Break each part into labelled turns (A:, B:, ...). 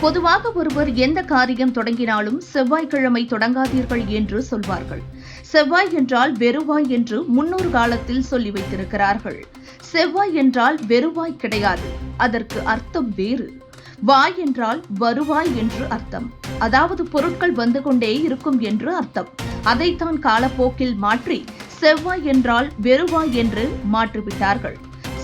A: பொதுவாக ஒருவர் எந்த காரியம் தொடங்கினாலும் செவ்வாய்க்கிழமை தொடங்காதீர்கள் என்று சொல்வார்கள். செவ்வாய் என்றால் வெறுவாய் என்று முன்னொரு காலத்தில் சொல்லி வைத்திருக்கிறார்கள். செவ்வாய் என்றால் வெறுவாய் கிடையாது. அதற்கு அர்த்தம் வேறு. வாய் என்றால் வருவாய் என்று அர்த்தம். அதாவது பொருட்கள் வந்து கொண்டே இருக்கும் என்று அர்த்தம். அதைத்தான் காலப்போக்கில் மாற்றி செவ்வாய் என்றால் வெறுவாய் என்று மாற்றிவிட்டார்கள்.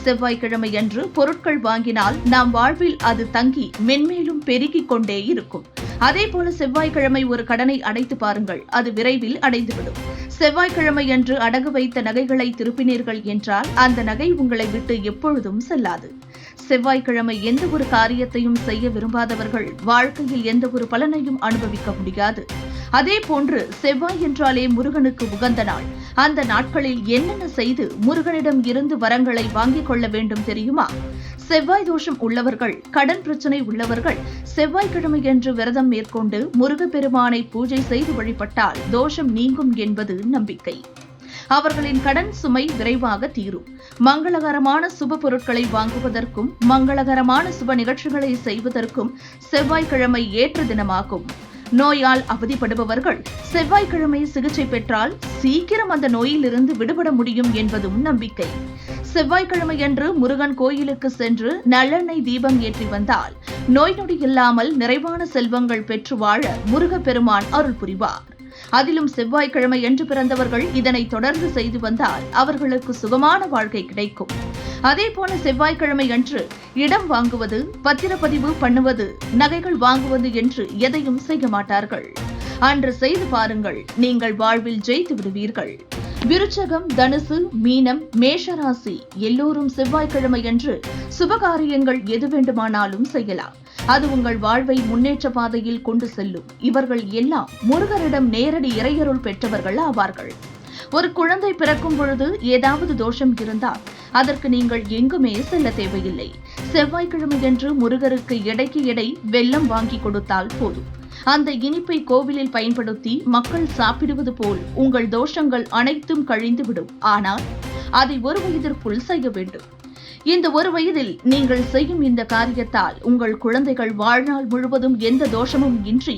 A: செவ்வாய்க்கிழமை அன்று பொருட்கள் வாங்கினால் நாம் வாழ்வில் அது தங்கி மென்மேலும் பெருகிக் கொண்டே இருக்கும். அதே போல செவ்வாய்க்கிழமை ஒரு கடனை அடைத்து பாருங்கள். அது விரைவில் அடைந்துவிடும். செவ்வாய்க்கிழமை அன்று அடகு வைத்த நகைகளை திருப்பினீர்கள் என்றால் அந்த நகை உங்களை விட்டு எப்பொழுதும் செல்லாது. செவ்வாய்க்கிழமை எந்த ஒரு காரியத்தையும் செய்ய விரும்பாதவர்கள் வாழ்க்கையில் எந்த ஒரு பலனையும் அனுபவிக்க முடியாது. அதே போன்று செவ்வாய் என்றாலே முருகனுக்கு உகந்த நாள். அந்த நாட்களில் என்னென்ன செய்து முருகனிடம் இருந்து வரங்களை வாங்கிக் கொள்ள வேண்டும் தெரியுமா? செவ்வாய் தோஷம் உள்ளவர்கள் கடன் பிரச்சனை உள்ளவர்கள் செவ்வாய்க்கிழமை என்று விரதம் மேற்கொண்டு முருகப்பெருமானை பூஜை செய்து வழிபட்டால் தோஷம் நீங்கும் என்பது நம்பிக்கை. அவர்களின் கடன் சுமை விரைவாக தீரும். மங்களகரமான சுப பொருட்களை வாங்குவதற்கும் மங்களகரமான சுப நிகழ்ச்சிகளை செய்வதற்கும் செவ்வாய்க்கிழமை ஏற்ற தினமாகும். நோயால் அவதிப்படுபவர்கள் செவ்வாய்க்கிழமை சிகிச்சை பெற்றால் சீக்கிரம் அந்த நோயிலிருந்து விடுபட முடியும் என்பதும் நம்பிக்கை. செவ்வாய்க்கிழமையன்று முருகன் கோயிலுக்கு சென்று நல்லெண்ணெய் தீபம் ஏற்றி வந்தால் நோய் நொடி இல்லாமல் நிறைவான செல்வங்கள் பெற்று வாழ முருகப்பெருமான் அருள் புரிவார். அதிலும் செவ்வாய்க்கிழமை என்று பிறந்தவர்கள் இதனை தொடர்ந்து செய்து வந்தால் அவர்களுக்கு சுகமான வாழ்க்கை கிடைக்கும். அதே போல செவ்வாய்க்கிழமை அன்று இடம் வாங்குவது பத்திரப்பதிவு பண்ணுவது நகைகள் வாங்குவது என்று எதையும் செய்ய மாட்டார்கள். அன்று செய்து பாருங்கள் நீங்கள் வாழ்வில் ஜெயித்து விடுவீர்கள். விருச்சகம் தனுசு மீனம் மேஷராசி எல்லோரும் செவ்வாய்க்கிழமை அன்று சுபகாரியங்கள் எது வேண்டுமானாலும் செய்யலாம். அது உங்கள் வாழ்வை முன்னேற்ற பாதையில் கொண்டு செல்லும். இவர்கள் எல்லாம் முருகரிடம் நேரடி இறையருள் பெற்றவர்கள் ஆவார்கள். ஒரு குழந்தை பிறக்கும் பொழுது ஏதாவது தோஷம் இருந்தால் அதற்கு நீங்கள் எங்குமே செல்ல தேவையில்லை. செவ்வாய்க்கிழமையன்று முருகருக்கு எடைக்கு எடை வெள்ளம் வாங்கி கொடுத்தால் போதும். அந்த இனிப்பை கோவிலில் பயன்படுத்தி மக்கள் சாப்பிடுவது போல் உங்கள் தோஷங்கள் அனைத்தும் கழிந்துவிடும். ஆனால் அதை ஒரு வயதிற்குள் செய்ய வேண்டும். இந்த ஒரு வயதில் நீங்கள் செய்யும் இந்த காரியத்தால் உங்கள் குழந்தைகள் வாழ்நாள் முழுவதும் எந்த தோஷமும் இன்றி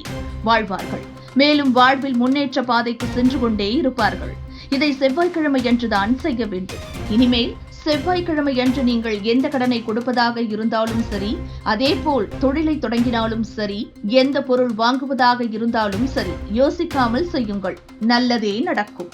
A: வாழ்வார்கள். மேலும் வாழ்வில் முன்னேற்ற பாதைக்கு சென்று கொண்டே இருப்பார்கள். இதை செவ்வாய்க்கிழமை என்றுதான் செய்ய வேண்டும். இனிமேல் செவ்வாய்க்கிழமை அன்று நீங்கள் எந்த கடனை கொடுப்பதாக இருந்தாலும் சரி அதேபோல் தொழிலை தொடங்கினாலும் சரி எந்த பொருள் வாங்குவதாக இருந்தாலும் சரி யோசிக்காமல் செய்யுங்கள். நல்லதே நடக்கும்.